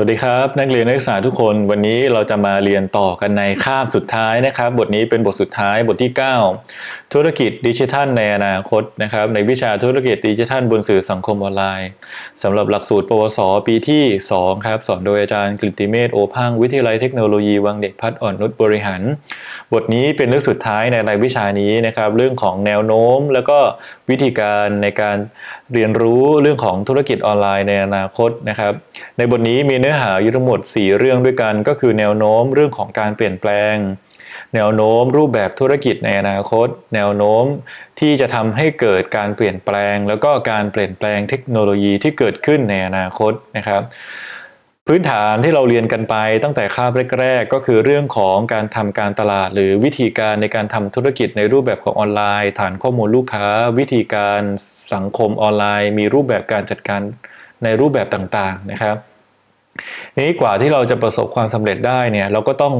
สวัสดีครับนักเรียนนักศึกษาทุกคนวันนี้เราจะมาเรียนต่อกันในคาบสุดท้ายนะครับ บทนี้เป็นบทสุดท้ายบทที่ 9 ธุรกิจดิจิทัลในอนาคตนะครับในวิชาธุรกิจดิจิทัลบนสื่อสังคมออนไลน์สำหรับหลักสูตร ปวส ปีที่ 2 ครับ สอนโดยอาจารย์กฤติเมธโอพังวิทยาลัยเทคโนโลยีวังเด็กพัฒอ่อนนุชบริหาร บทนี้เป็นเรื่องสุดท้ายในรายวิชานี้นะครับเรื่องของแนวโน้ม แล้วก็ วิธีการในการเรียนรู้เรื่องของธุรกิจออนไลน์ในอนาคตนะครับ ในบทนี้มีเนื้อหาอยู่ทั้งหมด 4 เรื่องด้วยกัน ก็คือแนวโน้มเรื่องของการเปลี่ยนแปลง แนวโน้มรูปแบบธุรกิจในอนาคต แนวโน้มที่จะทำให้เกิดการเปลี่ยนแปลง แล้วก็การเปลี่ยนแปลงเทคโนโลยีที่เกิดขึ้นในอนาคตนะครับ พื้นฐานที่เราเรียนกันไปตั้งแต่คาบแรกๆก็คือเรื่องของการทำการตลาด หรือวิธีการในการทำธุรกิจในรูปแบบของออนไลน์ ฐานข้อมูลลูกค้า วิธีการสังคมออนไลน์ มีรูปแบบการจัดการในรูปแบบต่างๆนะครับนี้กว่าที่เราจะประสบความสำเร็จได้เนี่ยเราก็ต้อง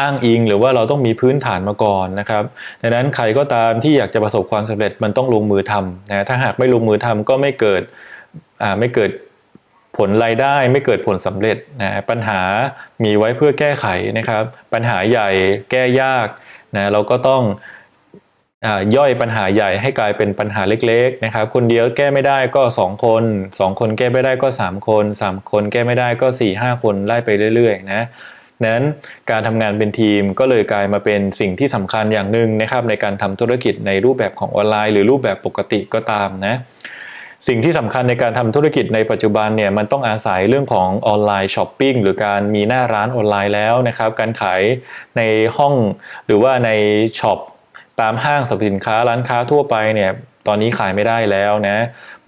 อ้างอิงหรือว่าเราต้องมีพื้นฐานมาก่อนนะครับดังนั้นใครก็ตามที่อยากจะประสบความสำเร็จมันต้องลงมือทำนะถ้าหากไม่ลงมือทำก็ไม่เกิดไม่เกิด ผลรายได้ไม่เกิดผลสำเร็จนะปัญหามีไว้เพื่อแก้ไขนะครับ ปัญหาใหญ่แก้ยากนะเราก็ต้องย่อยปัญหาใหญ่ให้กลายเป็นปัญหาเล็กๆนะครับ คนเดียวแก้ไม่ได้ก็ 2 คน 2 คนแก้ไม่ได้ก็ 3 คน 3 คนแก้ไม่ได้ก็ 4 5 คนไล่ไปเรื่อยๆนะนั้นการทำงานเป็นทีมก็เลยกลายมาเป็นสิ่งที่สำคัญอย่างหนึ่งนะครับในการทำธุรกิจในรูปแบบของออนไลน์ หรือรูปแบบปกติก็ตามนะ สิ่งที่สำคัญในการทำธุรกิจในปัจจุบันเนี่ยมันต้องอาศัยเรื่องของออนไลน์ช้อปปิ้งหรือการมีหน้าร้านออนไลน์แล้วนะครับการขายในห้องหรือว่าในช็อปตามห้างสรรพสินค้าร้านค้าทั่วไปเนี่ยตอนนี้ขายไม่ได้แล้วนะ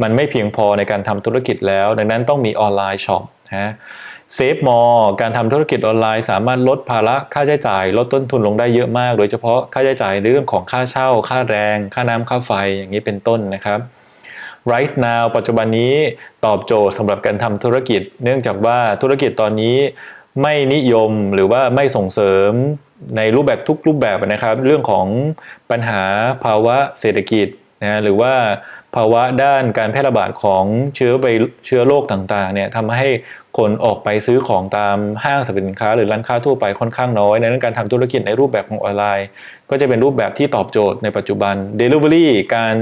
มันไม่เพียงพอในการทำธุรกิจแล้ว ดังนั้นต้องมีออนไลน์ช็อปนะเซฟมอลการทำธุรกิจออนไลน์สามารถลดภาระค่าใช้จ่าย ลดต้นทุนลงได้เยอะมาก โดยเฉพาะค่าใช้จ่ายในเรื่องของค่าเช่า ค่าแรง ค่าน้ำค่าไฟอย่างนี้เป็นต้นนะครับ right now ปัจจุบันนี้ตอบโจทย์สำหรับการทำธุรกิจ เนื่องจากว่าธุรกิจตอนนี้ไม่นิยมหรือว่าไม่ส่งเสริมในรูปแบบทุกรูปแบบนะครับ เรื่องของปัญหาภาวะเศรษฐกิจนะหรือว่าภาวะด้านการแพร่ระบาดของเชื้อไวเชื้อโรคต่างๆเนี่ยทำให้คนออกไปซื้อของตามห้างสรรพสินค้า หรือร้านค้าทั่วไปค่อนข้างน้อยในนั้นการทำธุรกิจในรูปแบบของออนไลน์ ก็จะเป็นรูปแบบที่ตอบโจทย์ในปัจจุบัน Delivery การ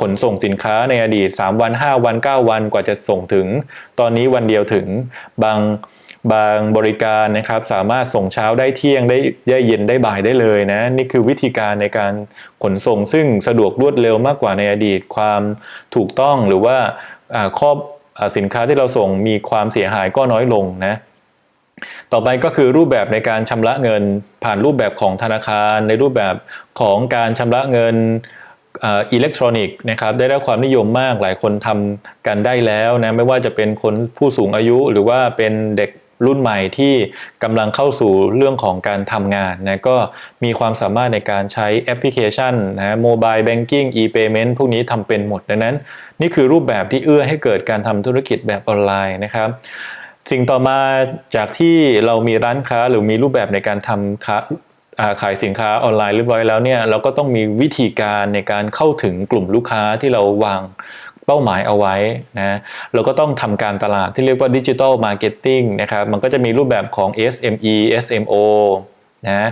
ขนส่งสินค้าในอดีต 3 วัน 5 วัน 9 วันกว่าจะส่งถึง ตอนนี้วันเดียวถึงบางบางบริการนะครับสามารถส่งเช้าได้เที่ยงได้ได้เย็นได้บ่ายได้เลยนะ นี่คือวิธีการในการขนส่งซึ่งสะดวกรวดเร็วมากกว่าในอดีต ความถูกต้องหรือว่าข้อสินค้าที่เราส่งมีความเสียหายก็น้อยลงนะ ต่อไปก็คือรูปแบบในการชำระเงิน ผ่านรูปแบบของธนาคาร ในรูปแบบของการชำระเงินอิเล็กทรอนิกส์นะครับได้รับความนิยมมากหลายคนทำกันได้แล้วนะไม่ว่าจะเป็นคนผู้สูงอายุหรือว่าเป็นเด็กรุ่นใหม่ที่กำลังเข้าสู่เรื่องของการทำงานนะก็มีความสามารถในการใช้แอปพลิเคชันนะโมบายแบงกิ้งอีเพย์เมนต์พวกนี้ทำเป็นหมดดังนั้น นี่คือรูปแบบที่เอื้อให้เกิดการทำธุรกิจแบบออนไลน์นะครับ สิ่งต่อมาจากที่เรามีร้านค้าหรือมีรูปแบบในการทำค้าขายสินค้าออนไลน์เรียบร้อยแล้วเนี่ยเราก็ต้องมีวิธีการในการเข้าถึงกลุ่มลูกค้าที่เราวางเป้าหมายเอาไว้นะเราก็ต้องทำการตลาดที่เรียกว่าดิจิทัลมาร์เก็ตติ้งนะครับมันก็จะมีรูปแบบของ SME SMO นะ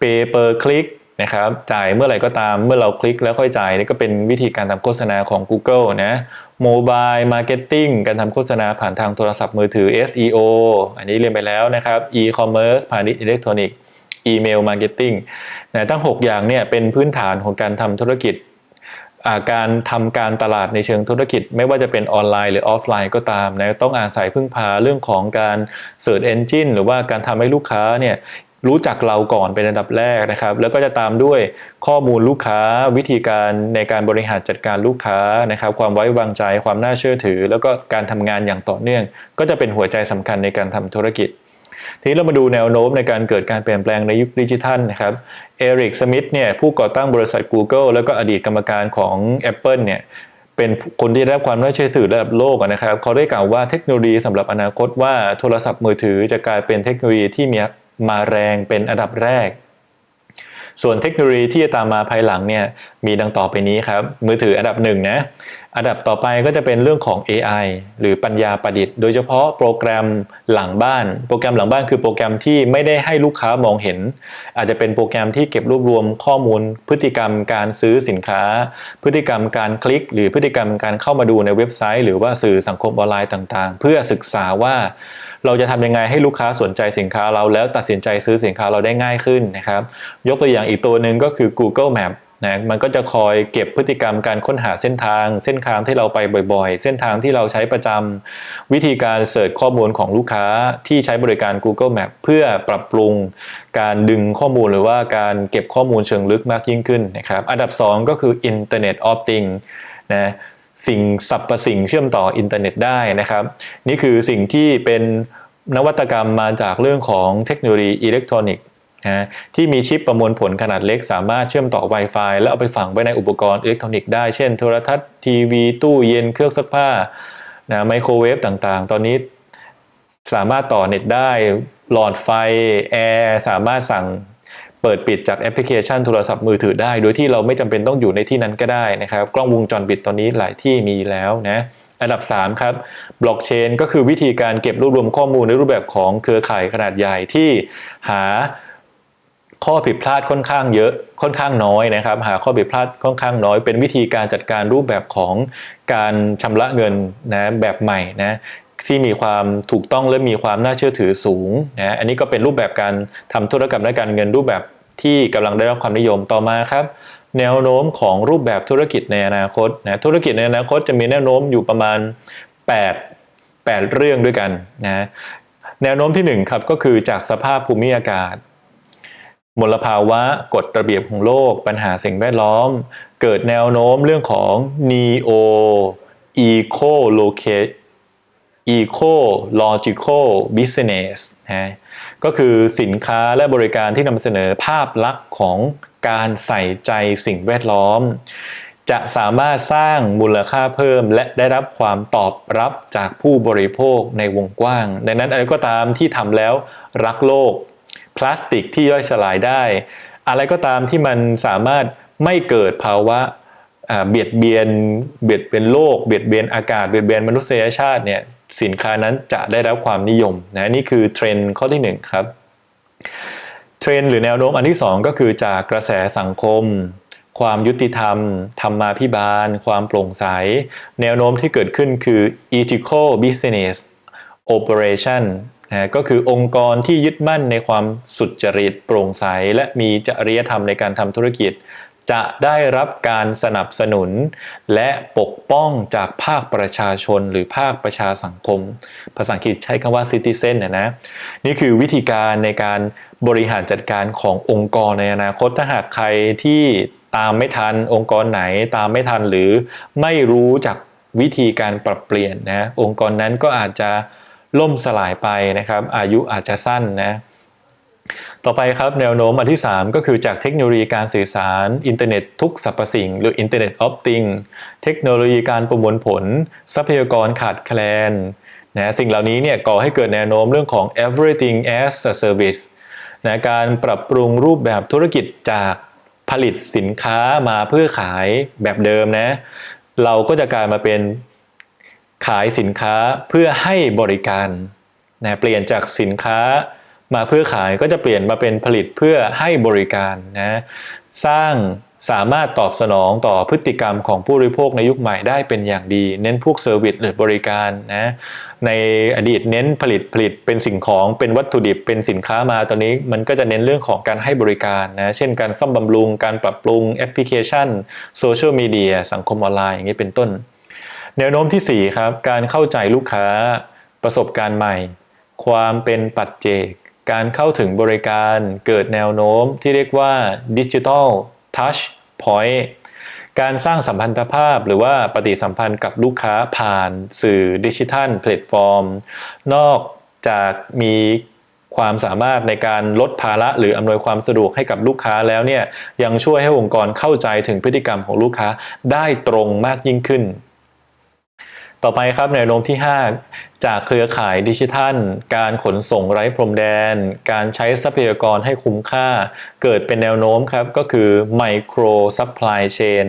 Pay per click นะครับจ่ายเมื่อไหร่ก็ตามเมื่อเราคลิกแล้วค่อยจ่ายนี่ก็เป็นวิธีการทำโฆษณาของ Google นะ Mobile Marketing การทำโฆษณาผ่านทางโทรศัพท์มือถือ SEO อันนี้เรียนไปแล้วนะครับ E-commerce พาณิชย์อิเล็กทรอนิกส์อีเมลมาร์เก็ตติ้งนะทั้ง 6 อย่างเนี่ยเป็นพื้นฐานของการทำธุรกิจการทำการตลาดในเชิงธุรกิจ ไม่ว่าจะเป็นออนไลน์หรือออฟไลน์ก็ตามนะต้องอาศัยพึ่งพาเรื่องของการ Search Engine หรือว่าการทำให้ลูกค้าเนี่ย รู้จักเราก่อนเป็นอันดับแรกนะครับ แล้วก็จะตามด้วยข้อมูลลูกค้าวิธีการในการบริหารจัดการลูกค้านะครับ ความไว้วางใจความน่าเชื่อถือ แล้วก็การทำงานอย่างต่อเนื่อง ก็จะเป็นหัวใจสำคัญในการทำธุรกิจทีนี้เรามาดูแนวโน้มในการเกิดการเปลี่ยนแปลงในยุคดิจิทัลนะครับ เอริก สมิธ เนี่ย ผู้ก่อตั้งบริษัท Google แล้วก็อดีตกรรมการของ Apple เนี่ย เป็นคนที่ได้รับความน่าเชื่อถือระดับโลกนะครับ เขาได้กล่าวว่าเทคโนโลยีสำหรับอนาคตว่าโทรศัพท์มือถือจะกลายเป็นเทคโนโลยีที่มี มาแรงเป็นอันดับแรก ส่วนเทคโนโลยีที่จะตามมาภายหลังเนี่ยมีดังต่อไปนี้ครับมือถืออันดับหนึ่งนะ อันดับต่อไปก็จะเป็นเรื่องของ AI หรือปัญญาประดิษฐ์ โดยเฉพาะโปรแกรมหลังบ้าน โปรแกรมหลังบ้านคือโปรแกรมที่ไม่ได้ให้ลูกค้ามองเห็น อาจจะเป็นโปรแกรมที่เก็บรวบรวมข้อมูล พฤติกรรมการซื้อสินค้า พฤติกรรมการคลิก หรือพฤติกรรมการเข้ามาดูในเว็บไซต์ หรือว่าสื่อสังคมออนไลน์ต่างๆ เพื่อศึกษาว่าเราจะทำยังไงให้ลูกค้าสนใจสินค้าเราแล้วตัดสินใจซื้อสินค้าเราได้ง่ายขึ้นนะครับ ยกตัวอย่างอีกตัวหนึ่งก็คือ Google Map นะมันก็จะคอยเก็บพฤติกรรมการค้นหาเส้นทาง เส้นทางที่เราไปบ่อยๆ เส้นทางที่เราใช้ประจำวิธีการเสิร์ชข้อมูลของลูกค้าที่ใช้บริการ Google Map เพื่อปรับปรุงการดึงข้อมูลหรือว่าการเก็บข้อมูลเชิงลึกมากยิ่งขึ้นนะครับ อันดับ 2 ก็คือ Internet of Things นะสิ่งสรรพสิ่งเชื่อมต่ออินเทอร์เน็ตได้นะครับ นี่คือสิ่งที่เป็นนวัตกรรมมาจากเรื่องของเทคโนโลยีอิเล็กทรอนิกส์ นะที่มีชิปประมวลผลขนาดเล็กสามารถเชื่อมต่อ Wi-Fi แล้วเอาไปฝังไว้ในอุปกรณ์อิเล็กทรอนิกส์ได้ เช่นโทรทัศน์ทีวี ตู้เย็นเครื่องซักผ้านะไมโครเวฟต่างๆ ตอนนี้สามารถต่อเน็ตได้หลอดไฟแอร์สามารถสั่งเปิดปิดจากแอปพลิเคชันโทรศัพท์มือถือได้ โดยที่เราไม่จำเป็นต้องอยู่ในที่นั้นก็ได้นะครับ กล้องวงจรปิดตอนนี้หลายที่มีแล้วนะอันดับ 3 ครับบล็อกเชนก็คือวิธีการเก็บรวบรวมข้อมูลในรูปแบบของเครือข่ายขนาดใหญ่ที่หา ข้อผิดพลาดค่อนข้างเยอะค่อนข้างน้อยนะครับ หาข้อผิดพลาดค่อนข้างน้อย เป็นวิธีการจัดการรูปแบบของการชำระเงินนะแบบใหม่นะที่มีความถูกต้องและมีความน่าเชื่อถือสูงนะอันนี้ก็เป็นรูปแบบการทำธุรกรรมด้านการเงินรูปแบบที่กำลังได้รับความนิยมต่อมาครับ แนวโน้มของรูปแบบธุรกิจในอนาคตนะธุรกิจในอนาคตจะมีแนวโน้มอยู่ประมาณ 8 8 เรื่องด้วยกันนะแนวโน้มที่1ครับก็คือจากสภาพภูมิอากาศ มลภาวะกฎระเบียบของโลก ปัญหาสิ่งแวดล้อม เกิดแนวโน้มเรื่องของ neo eco locate ecological business นะก็คือสินค้าและบริการที่นำเสนอภาพลักษณ์ของการใส่ใจสิ่งแวดล้อม จะสามารถสร้างมูลค่าเพิ่ม และได้รับความตอบรับจากผู้บริโภคในวงกว้าง ดังนั้นอะไรก็ตามที่ทำแล้วรักโลก พลาสติกที่ย่อยสลายได้ อะไรก็ตามที่มันสามารถไม่เกิดภาวะเบียดเบียนเบียดเบียนโลกเบียดเบียนอากาศเบียดเบียนมนุษยชาติเนี่ยสินค้านั้นจะได้รับความนิยมนะนี่คือเทรนด์ข้อที่1ครับเทรนด์หรือแนวโน้มอันที่ 2 ก็คือจากกระแสสังคม ความยุติธรรม ธรรมาภิบาล ความโปร่งใส แนวโน้มที่เกิดขึ้นคือ ethical business operation นะก็คือองค์กรที่ยึดมั่นในความสุจริตโปร่งใส และมีจริยธรรมในการทำธุรกิจ จะได้รับการสนับสนุน และปกป้องจากภาคประชาชนหรือภาคประชาสังคม ภาษาอังกฤษใช้คำว่า citizen นะนะนี่คือวิธีการในการบริหารจัดการขององค์กรในอนาคตถ้าหากใครที่ตามไม่ทันองค์กรไหนตามไม่ทันหรือไม่รู้จักวิธีการปรับเปลี่ยนนะองค์กรนั้นก็อาจจะ ล่มสลายไปนะครับ อายุอาจจะสั้นนะต่อไปครับแนวโน้มอันที่ 3 ก็คือจากเทคโนโลยีการสื่อสารอินเทอร์เน็ตทุกสรรพสิ่ง หรือ Internet of Things เทคโนโลยีการประมวลผล ทรัพยากรขาดแคลนนะสิ่งเหล่านี้เนี่ยก่อให้เกิดแนวโน้มเรื่องของ everything as a service นะการปรับปรุงรูปแบบธุรกิจจากผลิตสินค้ามาเพื่อขายแบบเดิมนะเราก็จะกลายมาเป็น ขายสินค้าเพื่อให้บริการนะเปลี่ยนจากสินค้ามาเพื่อขายก็จะเปลี่ยนมาเป็นผลิตเพื่อให้บริการนะสร้างสามารถตอบสนองต่อพฤติกรรมของผู้บริโภคในยุคใหม่ได้เป็นอย่างดี เน้นพวกเซอร์วิสหรือบริการนะในอดีตเน้นผลิตผลิตเป็นสิ่งของเป็นวัตถุดิบเป็นสินค้ามาตอนนี้ มันก็จะเน้นเรื่องของการให้บริการนะเช่นการซ่อมบำรุง การปรับปรุงแอปพลิเคชันโซเชียลมีเดียสังคมออนไลน์อย่างนี้เป็นต้น แนวโน้มที่ 4 ครับ การเข้าใจลูกค้า ประสบการณ์ใหม่ ความเป็นปัจเจก การเข้าถึงบริการเกิดแนวโน้มที่เรียกว่าดิจิทัลทัชพอยต์การสร้างสัมพันธภาพหรือว่าปฏิสัมพันธ์กับลูกค้าผ่านสื่อดิจิทัลแพลตฟอร์ม นอกจากมีความสามารถในการลดภาระหรืออำนวยความสะดวกให้กับลูกค้าแล้วเนี่ยยังช่วยให้องค์กรเข้าใจถึงพฤติกรรมของลูกค้าได้ตรงมากยิ่งขึ้น ต่อไปครับแนวโน้มที่ 5 จากเครือข่ายดิจิทัล การขนส่งไร้พรมแดน การใช้ทรัพยากรให้คุ้มค่า เกิดเป็นแนวโน้มครับ ก็คือไมโครซัพพลายเชน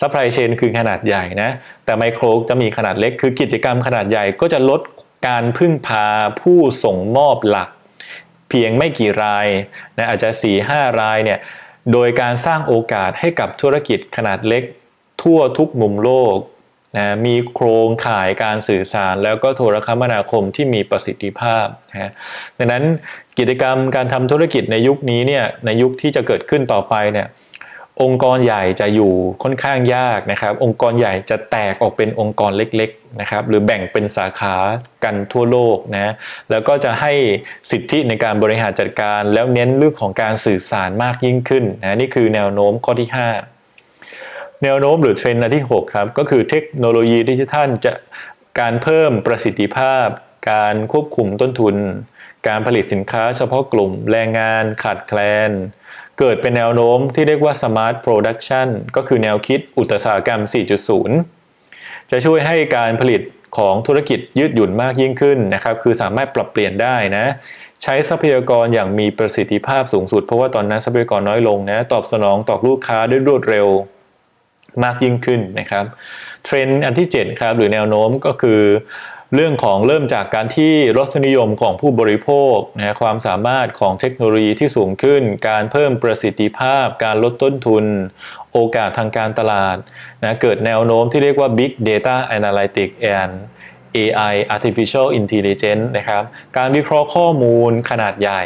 ซัพพลายเชนคือขนาดใหญ่นะ แต่ไมโครจะมีขนาดเล็ก คือกิจกรรมขนาดใหญ่ก็จะลดการพึ่งพาผู้ส่งมอบหลัก เพียงไม่กี่รายนะอาจจะ 4-5 รายเนี่ยโดยการสร้างโอกาสให้กับธุรกิจขนาดเล็ก ทั่วทุกมุมโลก นะมีโครงข่ายการสื่อสาร แล้วก็โทรคมนาคมที่มีประสิทธิภาพนะดังนั้นกิจกรรมการทำธุรกิจในยุคนี้เนี่ยในยุคที่จะเกิดขึ้นต่อไปเนี่ยองค์กรใหญ่จะอยู่ค่อนข้างยากนะครับ องค์กรใหญ่จะแตกออกเป็นองค์กรเล็กๆนะครับ หรือแบ่งเป็นสาขากันทั่วโลกนะแล้วก็จะให้สิทธิในการบริหารจัดการ แล้วเน้นเรื่องของการสื่อสารมากยิ่งขึ้นนะนี่คือแนวโน้มข้อที่ 5 แนวโน้มหรือเทรนด์ที่ 6 ครับ ก็คือเทคโนโลยีดิจิทัลจะการเพิ่มประสิทธิภาพ การควบคุมต้นทุน การผลิตสินค้าเฉพาะกลุ่ม แรงงานขาดแคลน เกิดเป็นแนวโน้มที่เรียกว่า Smart Production ก็คือแนวคิดอุตสาหกรรม 4.0 จะช่วยให้การผลิตของธุรกิจยืดหยุ่นมากยิ่งขึ้นนะครับ คือสามารถปรับเปลี่ยนได้นะ ใช้ทรัพยากรอย่างมีประสิทธิภาพสูงสุด เพราะว่าตอนนั้นทรัพยากรน้อยลงนะ ตอบสนองต่อลูกค้าได้รวดเร็ว มากยิ่งขึ้นนะครับเทรนด์อันที่7ครับหรือแนวโน้มก็คือเรื่องของเริ่มจากการที่รสนิยมของผู้บริโภคนะความสามารถของเทคโนโลยีที่สูงขึ้น การเพิ่มประสิทธิภาพ การลดต้นทุน โอกาสทางการตลาดนะเกิดแนวโน้มที่เรียกว่า Big Data Analytics and AI Artificial Intelligence นะครับ การวิเคราะห์ข้อมูลขนาดใหญ่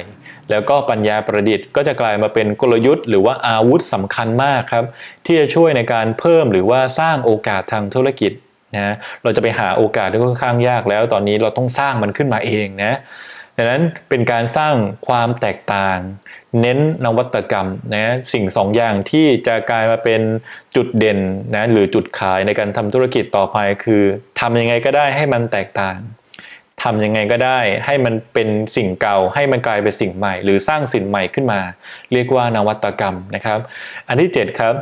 แล้วก็ปัญญาประดิษฐ์ก็จะกลายมาเป็นกลยุทธ์หรือว่าอาวุธสำคัญมากครับ ที่จะช่วยในการเพิ่มหรือว่าสร้างโอกาสทางธุรกิจนะเราจะไปหาโอกาสที่ค่อนข้างยากแล้ว ตอนนี้เราต้องสร้างมันขึ้นมาเองนะดังนั้นเป็นการสร้างความแตกต่าง เน้นนวัตกรรมนะสิ่งสองอย่างที่จะกลายมาเป็นจุดเด่นนะหรือจุดขายในการทำธุรกิจต่อไปคือทำยังไงก็ได้ให้มันแตกต่าง ทำยังไงก็ได้ ให้มันเป็นสิ่งเก่า ให้มันกลายเป็นสิ่งใหม่ หรือสร้างสิ่งใหม่ขึ้นมา เรียกว่านวัตกรรมนะครับ อันที่ 7 ครับ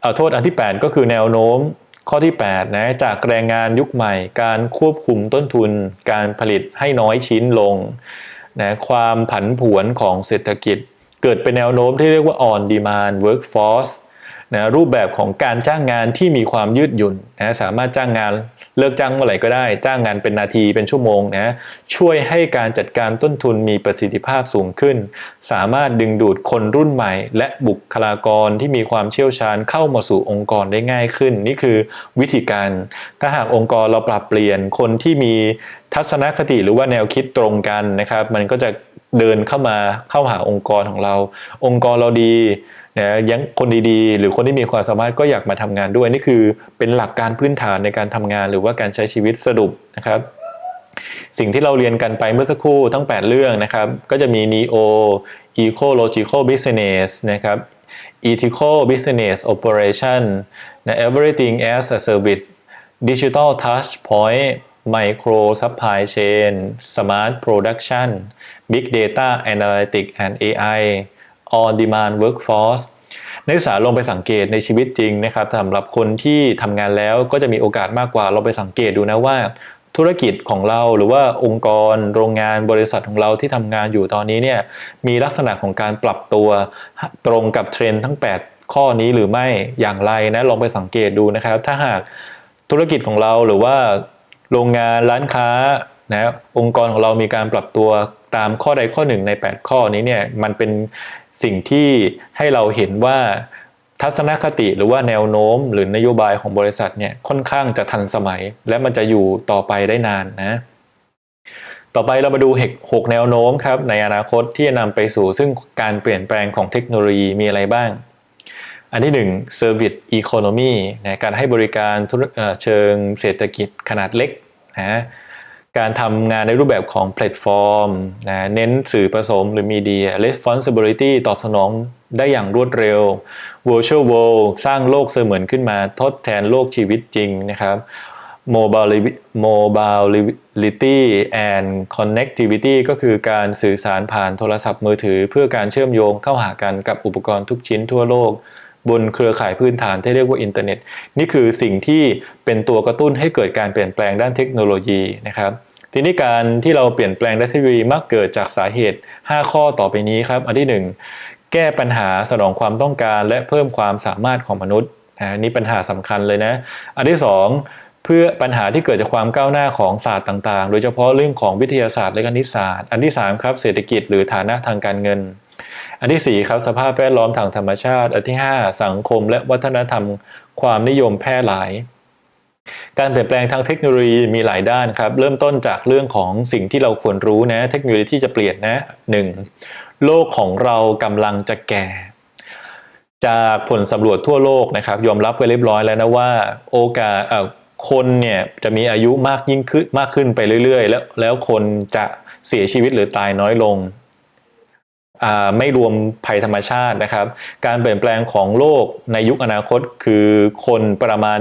เอาโทษอันที่ 8 ก็คือแนวโน้มข้อที่8นะจากแรงงานยุคใหม่ การควบคุมต้นทุน การผลิตให้น้อยชิ้นลงนะความผันผวนของเศรษฐกิจ เกิดเป็นแนวโน้มที่เรียกว่า on demand workforce นะรูปแบบของการจ้างงานที่มีความยืดหยุ่นนะสามารถจ้างงาน เลิกจ้างเมื่อไหร่ก็ได้ จ้างงานเป็นนาทีเป็นชั่วโมงนะช่วยให้การจัดการต้นทุนมีประสิทธิภาพสูงขึ้น สามารถดึงดูดคนรุ่นใหม่ และบุคลากรที่มีความเชี่ยวชาญเข้ามาสู่องค์กรได้ง่ายขึ้น นี่คือวิธีการ ถ้าหากองค์กรเราปรับเปลี่ยนคนที่มีทัศนคติหรือว่าแนวคิดตรงกันนะครับ มันก็จะ เดินเข้ามาเข้าหาองค์กรของเรา องค์กรเราดีนะยังคนดีๆ หรือคนที่มีความสามารถก็อยากมาทำงานด้วย นี่คือเป็นหลักการพื้นฐานในการทำงานหรือว่าการใช้ชีวิตสรุปนะครับ สิ่งที่เราเรียนกันไปเมื่อสักครู่ทั้ง 8 เรื่องนะครับ ก็จะมี neo ecological business นะครับ ethical business operation นะ everything as a service digital touch point micro supply chain smart production big data analytics and AI on demand workforce นักศึกษาลงไปสังเกตในชีวิตจริงนะครับสำหรับคนที่ทำงานแล้วก็จะมีโอกาสมากกว่าเราไปสังเกตดูนะว่า ธุรกิจของเราหรือว่าองค์กร โรงงานบริษัทของเราที่ทำงานอยู่ตอนนี้เนี่ยมีลักษณะของการปรับตัวตรงกับเทรนด์ทั้ง 8 ข้อนี้หรือไม่อย่างไรนะลองไปสังเกตดูนะครับ ถ้าหากธุรกิจของเราหรือว่าโรงงานร้านค้านะองค์กรของเรามีการปรับตัว ตามข้อใดข้อหนึ่งใน 8 ข้อนี้เนี่ยมันเป็นสิ่งที่ให้เราเห็นว่าทัศนคติหรือว่าแนวโน้มหรือนโยบายของบริษัทเนี่ยค่อนข้างจะทันสมัย และมันจะอยู่ต่อไปได้นานนะ ต่อไปเรามาดูหกแนวโน้มครับในอนาคตที่จะนำไปสู่ซึ่งการเปลี่ยนแปลงของเทคโนโลยีมีอะไรบ้าง อันที่1 Service Economy นะการให้บริการเชิงเศรษฐกิจขนาดเล็กนะ การทำงานในรูปแบบของแพลตฟอร์มนะเน้นสื่อผสมหรือมีเดีย responsibility ตอบสนองได้อย่างรวดเร็ว virtual world สร้างโลกเสมือนขึ้นมาทดแทนโลกชีวิตจริงนะครับ mobility and connectivity ก็คือการสื่อสารผ่านโทรศัพท์มือถือ เพื่อการเชื่อมโยงเข้าหากันกับอุปกรณ์ทุกชิ้นทั่วโลก บนเครือข่ายพื้นฐานที่เรียกว่าอินเทอร์เน็ต นี่คือสิ่งที่เป็นตัวกระตุ้นให้เกิดการเปลี่ยนแปลงด้านเทคโนโลยีนะครับทีนี้การที่เราเปลี่ยนแปลงด้านเทคโนโลยีมักเกิดจากสาเหตุ 5 ข้อต่อไปนี้ครับ อันที่ 1 แก้ปัญหาสนองความต้องการและเพิ่มความสามารถของมนุษย์นะนี่ปัญหาสำคัญเลยนะ อันที่ 2 เพื่อปัญหาที่เกิดจากความก้าวหน้าของศาสตร์ต่างๆ โดยเฉพาะเรื่องของวิทยาศาสตร์และคณิตศาสตร์ อันที่ 3 ครับเศรษฐกิจหรือฐานะทางการเงิน อันที่ 4 ครับสภาพแวดล้อมทางธรรมชาติ อันที่ 5 สังคม และวัฒนธรรมความนิยมแพร่หลาย การเปลี่ยนแปลงทางเทคโนโลยีมีหลายด้านครับ เริ่มต้นจากเรื่องของสิ่งที่เราควรรู้นะ เทคโนโลยีที่จะเปลี่ยนนะ 1. โลกของเรากำลังจะแก่ จากผลสำรวจทั่วโลกนะครับ ยอมรับไปเรียบร้อยแล้วนะว่า โอกาสคนเนี่ยจะมีอายุมากยิ่งขึ้นมากขึ้นไปเรื่อยๆ แล้วแล้วคนจะเสียชีวิตหรือตายน้อยลง ไม่รวมภัยธรรมชาตินะครับ การเปลี่ยนแปลงของโลกในยุคอนาคตคือคนประมาณ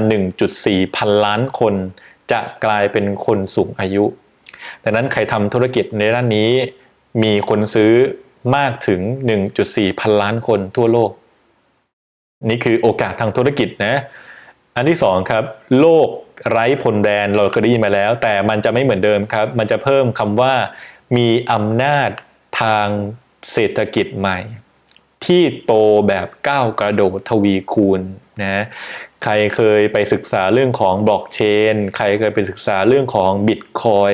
1.4 พันล้านคน จะกลายเป็นคนสูงอายุ ดังนั้นใครทำธุรกิจในด้านนี้ มีคนซื้อมากถึง 1.4 พันล้านคนทั่วโลก นี่คือโอกาสทางธุรกิจนะ อันที่สองครับ โลกไร้พรมแดนเราเคยได้ยินมาแล้ว แต่มันจะไม่เหมือนเดิมครับ มันจะเพิ่มคำว่า มีอำนาจทาง เศรษฐกิจใหม่ ที่โตแบบก้าวกระโดดทวีคูณนะใครเคยไปศึกษาเรื่องของบล็อกเชน ใครเคยไปศึกษาเรื่องของบิตคอย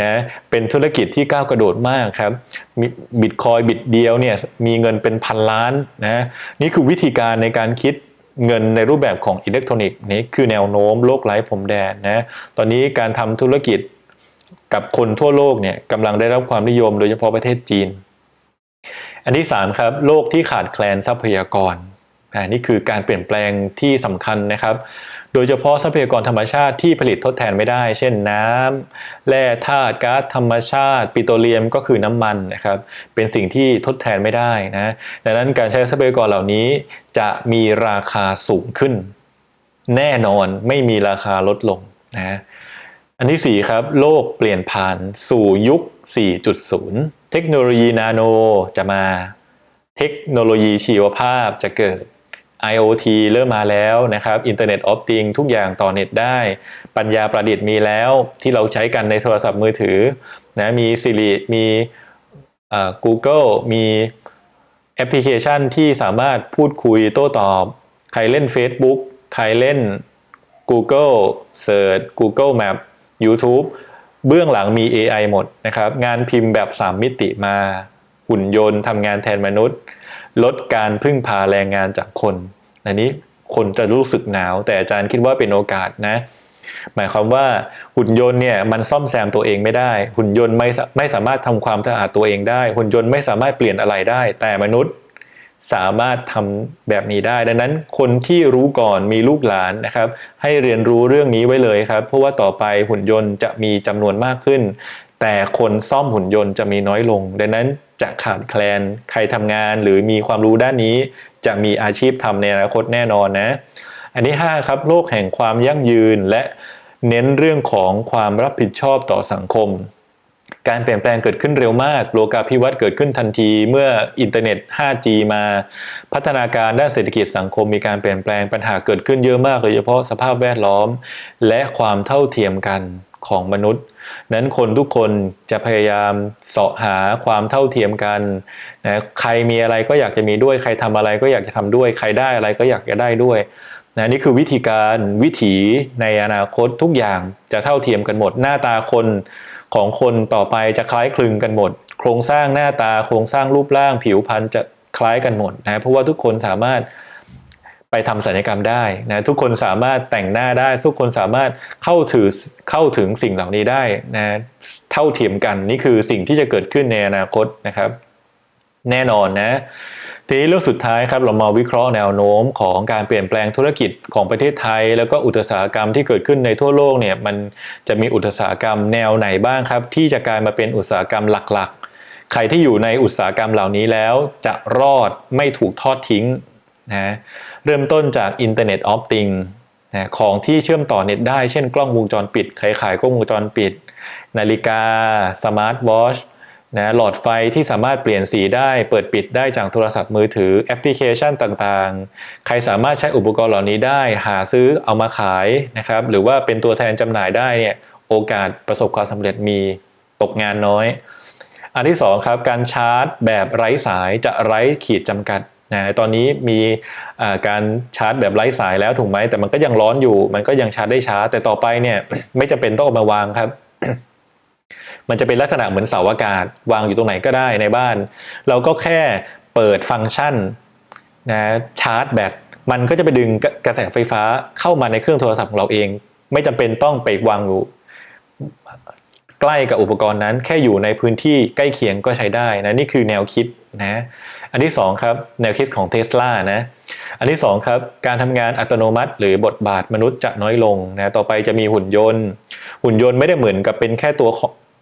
นะ เป็นธุรกิจที่ก้าวกระโดดมากครับ บิตคอยบิตเดียวเนี่ยมีเงินเป็นพันล้านนะ นี่คือวิธีการในการคิดเงินในรูปแบบของอิเล็กทรอนิกส์นี่คือแนวโน้มโลกไร้ผมแดนนะ ตอนนี้การทำธุรกิจกับคนทั่วโลกเนี่ยกำลังได้รับความนิยมโดยเฉพาะประเทศจีน อันที่3ครับโลกที่ขาดแคลนทรัพยากรนี่คือการเปลี่ยนแปลงที่สำคัญนะครับ โดยเฉพาะทรัพยากรธรรมชาติที่ผลิตทดแทนไม่ได้ เช่นน้ำแร่ธาตุก๊าซธรรมชาติ ปิโตรเลียมก็คือน้ำมันนะครับ เป็นสิ่งที่ทดแทนไม่ได้นะ ดังนั้นการใช้ทรัพยากรเหล่านี้จะมีราคาสูงขึ้น แน่นอนไม่มีราคาลดลงนะ อันที่4ครับโลกเปลี่ยนผ่านสู่ยุค 4.0 เทคโนโลยีนาโนจะมา เทคโนโลยีชีวภาพจะเกิด IoT เริ่มมาแล้วนะครับ Internet of Things ทุกอย่างต่อเน็ตได้ ปัญญาประดิษฐ์มีแล้วที่เราใช้กันในโทรศัพท์มือถือนะมี Siri มี Google มีแอปพลิเคชันที่สามารถพูดคุยโต้ตอบ ใครเล่น Facebook ใครเล่น Google Search Google Map YouTube เบื้องหลังมี AI หมดนะครับ งานพิมพ์แบบ 3 มิติมา หุ่นยนต์ทำงานแทนมนุษย์ ลดการพึ่งพาแรงงานจากคนอันนี้คนจะรู้สึกหนาว แต่อาจารย์คิดว่าเป็นโอกาสนะ หมายความว่าหุ่นยนต์เนี่ยมันซ่อมแซมตัวเองไม่ได้ หุ่นยนต์ไม่ไม่สามารถทำความสะอาดตัวเองได้ หุ่นยนต์ไม่สามารถเปลี่ยนอะไรได้ แต่มนุษย์ สามารถทำแบบนี้ได้ ดังนั้นคนที่รู้ก่อนมีลูกหลานนะครับ ให้เรียนรู้เรื่องนี้ไว้เลยครับ เพราะว่าต่อไปหุ่นยนต์จะมีจำนวนมากขึ้น แต่คนซ่อมหุ่นยนต์จะมีน้อยลง ดังนั้นจะขาดแคลนใครทำงานหรือมีความรู้ด้านนี้ จะมีอาชีพทำในอนาคตแน่นอนนะ อันที่5ครับโลกแห่งความยั่งยืนและเน้นเรื่องของความรับผิดชอบต่อสังคม การเปลี่ยนแปลงเกิดขึ้นเร็วมาก โลกาภิวัตน์เกิดขึ้นทันทีเมื่ออินเทอร์เน็ต 5G มา พัฒนาการด้านเศรษฐกิจสังคมมีการเปลี่ยนแปลงปัญหาเกิดขึ้นเยอะมากโดยเฉพาะสภาพแวดล้อม และความเท่าเทียมกันของมนุษย์ นั้นคนทุกคนจะพยายามเสาะหาความเท่าเทียมกันนะใครมีอะไรก็อยากจะมีด้วย ใครทำอะไรก็อยากจะทำด้วย ใครได้อะไรก็อยากจะได้ด้วยนะนี่คือวิธีการวิถีในอนาคตทุกอย่างจะเท่าเทียมกันหมดหน้าตาคน ของคนต่อไปจะคล้ายคลึงกันหมด โครงสร้างหน้าตาโครงสร้างรูปร่างผิวพรรณจะคล้ายกันหมดนะเพราะว่าทุกคนสามารถไปทำศัลยกรรมได้นะทุกคนสามารถแต่งหน้าได้ ทุกคนสามารถเข้าถือเข้าถึงสิ่งเหล่านี้ได้นะเท่าเทียมกันนี่คือสิ่งที่จะเกิดขึ้นในอนาคตนะครับ แน่นอนนะ ทีนี้เรื่องสุดท้ายครับเรามาวิเคราะห์แนวโน้มของการเปลี่ยนแปลงธุรกิจของประเทศไทย แล้วก็อุตสาหกรรมที่เกิดขึ้นในทั่วโลกเนี่ยมันจะมีอุตสาหกรรมแนวไหนบ้างครับ ที่จะกลายมาเป็นอุตสาหกรรมหลักๆ ใครที่อยู่ในอุตสาหกรรมเหล่านี้แล้วจะรอดไม่ถูกทอดทิ้งนะเริ่มต้นจาก Internet of Things นะของที่เชื่อมต่อเน็ตได้เช่นกล้องวงจรปิดใครขายกล้องวงจรปิด นาฬิกาสมาร์ทวอช นะหลอดไฟที่สามารถเปลี่ยนสีได้เปิดปิดได้จากโทรศัพท์มือถือแอปพลิเคชันต่างๆ ใครสามารถใช้อุปกรณ์เหล่านี้ได้ หาซื้อเอามาขายนะครับ หรือว่าเป็นตัวแทนจำหน่ายได้เนี่ยโอกาสประสบความสำเร็จมีตกงานน้อย อันที่สองครับการชาร์จแบบไร้สายจะไร้ขีดจำกัดนะตอนนี้มีการชาร์จแบบไร้สายแล้วถูกไหมแต่มันก็ยังร้อนอยู่ มันก็ยังชาร์จได้ช้า แต่ต่อไปเนี่ยไม่จำเป็นต้องเอามาวางครับ มันจะเป็นลักษณะเหมือนเสาอากาศ วางอยู่ตรงไหนก็ได้ในบ้าน เราก็แค่เปิดฟังก์ชันนะชาร์จแบตมันก็จะไปดึงกระแสไฟฟ้าเข้ามาในเครื่องโทรศัพท์ของเราเอง ไม่จำเป็นต้องไปวางอยู่ใกล้กับอุปกรณ์นั้น แค่อยู่ในพื้นที่ใกล้เคียงก็ใช้ได้นะนี่คือแนวคิดนะ อันที่2ครับแนวคิดของเทสลานะอันที่2ครับการทำงานอัตโนมัติ หรือบทบาทมนุษย์จะน้อยลงนะต่อไปจะมีหุ่นยนต์ หุ่นยนต์ไม่ได้เหมือนกับเป็นแค่ตัว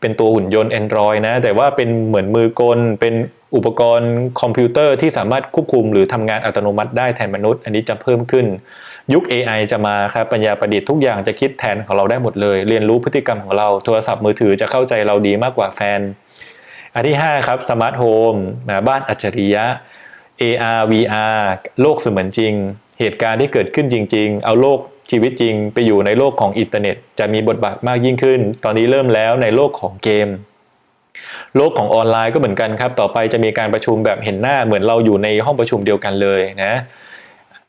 เป็นตัวหุ่นยนต์ Android นะแต่ว่าเป็นเหมือนมือกล เป็นอุปกรณ์คอมพิวเตอร์ที่สามารถควบคุมหรือทำงานอัตโนมัติได้แทนมนุษย์ อันนี้จะเพิ่มขึ้น ยุค AI จะมาครับปัญญาประดิษฐ์ทุกอย่างจะคิดแทนของเราได้หมดเลย เรียนรู้พฤติกรรมของเราโทรศัพท์มือถือจะเข้าใจเราดีมากกว่าแฟน อันที่ 5 ครับสมาร์ทโฮมบ้านอัจฉริยะ AR VR โลกเสมือนจริง เหตุการณ์ที่เกิดขึ้นจริง ๆ เอาโลกชีวิตจริงไปอยู่ในโลกของอินเทอร์เน็ต จะมีบทบาทมากยิ่งขึ้น ตอนนี้เริ่มแล้วในโลกของเกม โลกของออนไลน์ก็เหมือนกันครับ ต่อไปจะมีการประชุมแบบเห็นหน้าเหมือนเราอยู่ในห้องประชุมเดียวกันเลยนะ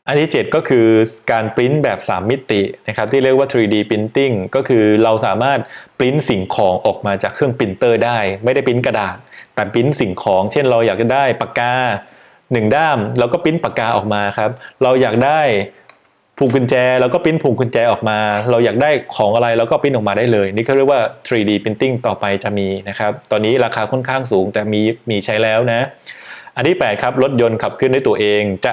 อันที่ 7 ก็คือการปริ้นแบบ 3 มิตินะครับที่เรียกว่า 3D Printing ก็คือเราสามารถปริ้นสิ่งของออกมาจากเครื่องปรินเตอร์ได้ ไม่ได้ปริ้นกระดาษ แต่ปริ้นสิ่งของ เช่นเราอยากจะได้ปากกาหนึ่งด้ามเราก็ปริ้นปากกาออกมาครับ เราอยากได้ผูกกุญแจเราก็ปริ้นผูกกุญแจออกมา เราอยากได้ของอะไรเราก็ปริ้นออกมาได้เลย นี่เขาเรียกว่า 3D Printing ต่อไปจะมีนะครับ ตอนนี้ราคาค่อนข้างสูงแต่มีมีใช้แล้วนะ อันที่ 8 ครับรถยนต์ขับเคลื่อนด้วยตัวเองจะ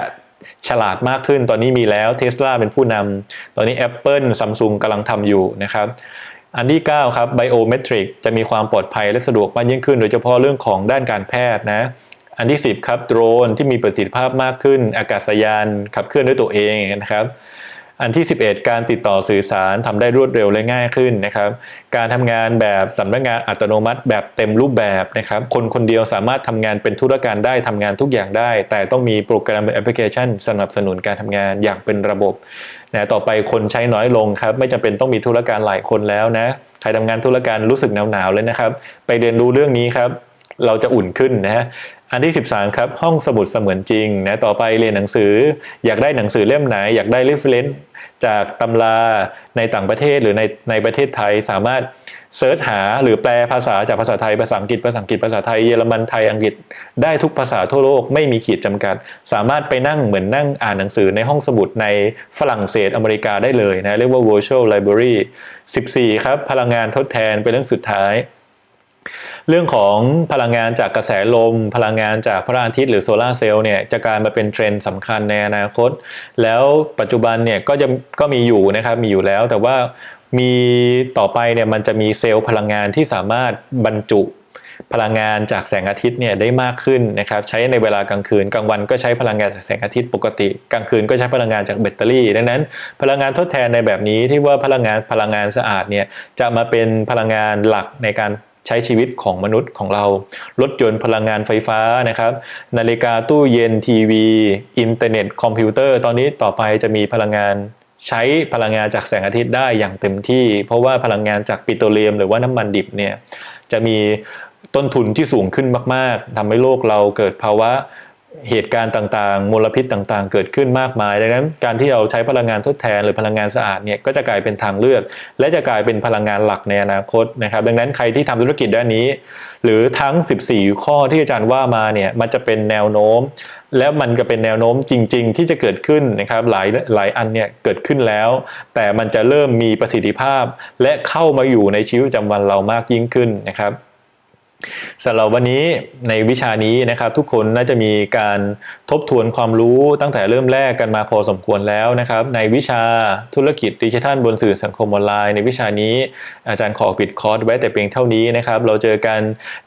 ฉลาดมากขึ้น ตอนนี้มีแล้วเท s l a เป็นผู้นำตอนนี้ Apple Samsung กำลังทำอยู่นะครับอันที่ 9 ครับไบโอเมตริกจะมีความปลอดภัยและสะดวกมากยิ่งขึ้น โดยเฉพาะเรื่องของด้านการแพทย์นะ อันที่ 10 ครับโดรนที่มีประสิทธิภาพมากขึ้น อากาศยานขับเคลื่อนด้วยตัวเองนะครับ อันที่ 11 การติดต่อสื่อสารทำได้รวดเร็วและง่ายขึ้นนะครับ การทำงานแบบสำนักงานอัตโนมัติแบบเต็มรูปแบบนะครับ คนคนเดียวสามารถทำงานเป็นธุรการได้ทำงานทุกอย่างได้ แต่ต้องมีโปรแกรมแอปพลิเคชันสนับสนุนการทำงานอย่างเป็นระบบนะต่อไปคนใช้น้อยลงครับไม่จำเป็นต้องมีธุรการหลายคนแล้วนะใครทำงานธุรการรู้สึกหนาวๆเลยนะครับ ไปเรียนรู้เรื่องนี้ครับ เราจะอุ่นขึ้นนะฮะอันที่ 13 ครับ ห้องสมุดเสมือนจริงนะต่อไปเรียนหนังสือ อยากได้หนังสือเล่มไหน อยากได้ reference จากตำราในต่างประเทศหรือในในประเทศไทยสามารถเซิร์ชหาหรือแปลภาษาจากภาษาไทยภาษาอังกฤษภาษาอังกฤษภาษาไทยเยอรมันไทยอังกฤษได้ทุกภาษาทั่วโลกไม่มีขีดจำกัด สามารถไปนั่งเหมือนนั่งอ่านหนังสือในห้องสมุดในฝรั่งเศสอเมริกาได้เลยนะเรียกว่า virtual library 14 ครับ พลังงานทดแทนเป็นเรื่องสุดท้าย เรื่องของพลังงานจากกระแสลม พลังงานจากพระอาทิตย์หรือโซลาร์เซลล์เนี่ยจะกลายมาเป็นเทรนด์สำคัญในอนาคต แล้วปัจจุบันเนี่ยก็จะก็มีอยู่นะครับมีอยู่แล้ว แต่ว่ามีต่อไปเนี่ยมันจะมีเซลล์พลังงานที่สามารถบรรจุพลังงานจากแสงอาทิตย์เนี่ยได้มากขึ้นนะครับใช้ในเวลากลางคืนกลางวันก็ใช้พลังงานจากแสงอาทิตย์ปกติกลางคืนก็ใช้พลังงานจากแบตเตอรี่ ดังนั้น พลังงานทดแทนในแบบนี้ที่ว่าพลังงานพลังงานสะอาดเนี่ยจะมาเป็นพลังงานหลักในการ ใช้ชีวิตของมนุษย์ของเรา รถยนต์พลังงานไฟฟ้านะครับ นาฬิกาตู้เย็นทีวี อินเทอร์เน็ต คอมพิวเตอร์ ตอนนี้ต่อไปจะมีพลังงานใช้พลังงานจากแสงอาทิตย์ได้อย่างเต็มที่ เพราะว่าพลังงานจากปิโตรเลียม หรือว่าน้ำมันดิบเนี่ยจะมีต้นทุนที่สูงขึ้นมาก ๆทำให้โลกเราเกิดภาวะ เหตุการณ์ต่างๆ มลพิษต่างๆ เกิดขึ้นมากมาย ดังนั้น การที่เราใช้พลังงานทดแทนหรือพลังงานสะอาดเนี่ยก็จะกลายเป็นทางเลือก และจะกลายเป็นพลังงานหลักในอนาคตนะครับ ดังนั้นใครที่ทำธุรกิจด้านนี้ หรือทั้ง 14 ข้อที่อาจารย์ว่ามาเนี่ยมันจะเป็นแนวโน้ม แล้วมันก็เป็นแนวโน้มจริง ๆ ที่จะเกิดขึ้นนะครับหลายหลายอันเนี่ยเกิดขึ้นแล้ว แต่มันจะเริ่มมีประสิทธิภาพ และเข้ามาอยู่ในชีวิตประจำวันเรามากยิ่งขึ้นนะครับ สำหรับวันนี้ในวิชานี้นะครับทุกคนน่าจะมีการทบทวนความรู้ตั้งแต่เริ่มแรกกันมาพอสมควรแล้วนะครับในวิชาธุรกิจดิจิทัลบนสื่อสังคมออนไลน์ในวิชานี้อาจารย์ขอปิดคอร์สไว้แต่เพียงเท่านี้นะครับเราเจอกัน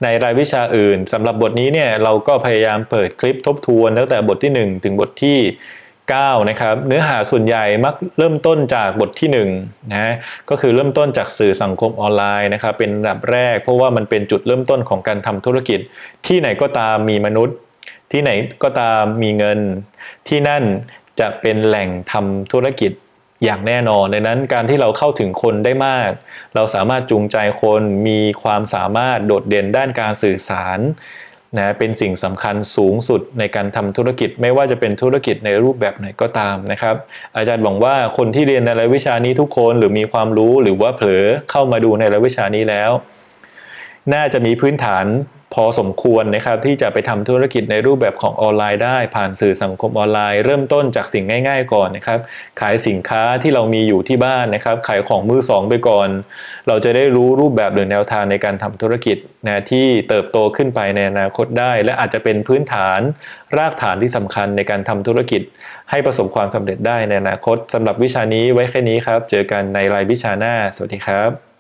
ในรายวิชาอื่นสำหรับบทนี้เนี่ยเราก็พยายามเปิดคลิปทบทวนตั้งแต่บทที่ 1 ถึงบทที่ 9นะครับเนื้อหาส่วนใหญ่มักเริ่มต้นจากบทที่1นะก็คือเริ่มต้นจากสื่อสังคมออนไลน์นะครับเป็นอันดับแรก เพราะว่ามันเป็นจุดเริ่มต้นของการทำธุรกิจ ที่ไหนก็ตามมีมนุษย์ ที่ไหนก็ตามมีเงิน ที่นั่นจะเป็นแหล่งทำธุรกิจอย่างแน่นอนในนั้นการที่เราเข้าถึงคนได้มาก เราสามารถจูงใจคนมีความสามารถโดดเด่นด้านการสื่อสาร นะเป็นสิ่งสำคัญสูงสุดในการทำธุรกิจ ไม่ว่าจะเป็นธุรกิจในรูปแบบไหนก็ตามนะครับ อาจารย์หวังว่าคนที่เรียนในรายวิชานี้ทุกคนหรือมีความรู้หรือว่าเผลอเข้ามาดูในรายวิชานี้แล้ว น่าจะมีพื้นฐาน พอสมควรนะครับที่จะไปทำธุรกิจในรูปแบบของออนไลน์ได้ ผ่านสื่อสังคมออนไลน์ เริ่มต้นจากสิ่งง่าย ๆ ก่อนนะครับ ขายสินค้าที่เรามีอยู่ที่บ้านนะครับ ขายของมือสองไปก่อน เราจะได้รู้รูปแบบหรือแนวทางในการทำธุรกิจนะที่เติบโตขึ้นไปในอนาคตได้ และอาจจะเป็นพื้นฐานรากฐานที่สำคัญในการทำธุรกิจ ให้ประสบความสำเร็จได้ในอนาคตสำหรับวิชานี้ไว้แค่นี้ครับ เจอกันในรายวิชาหน้า สวัสดีครับ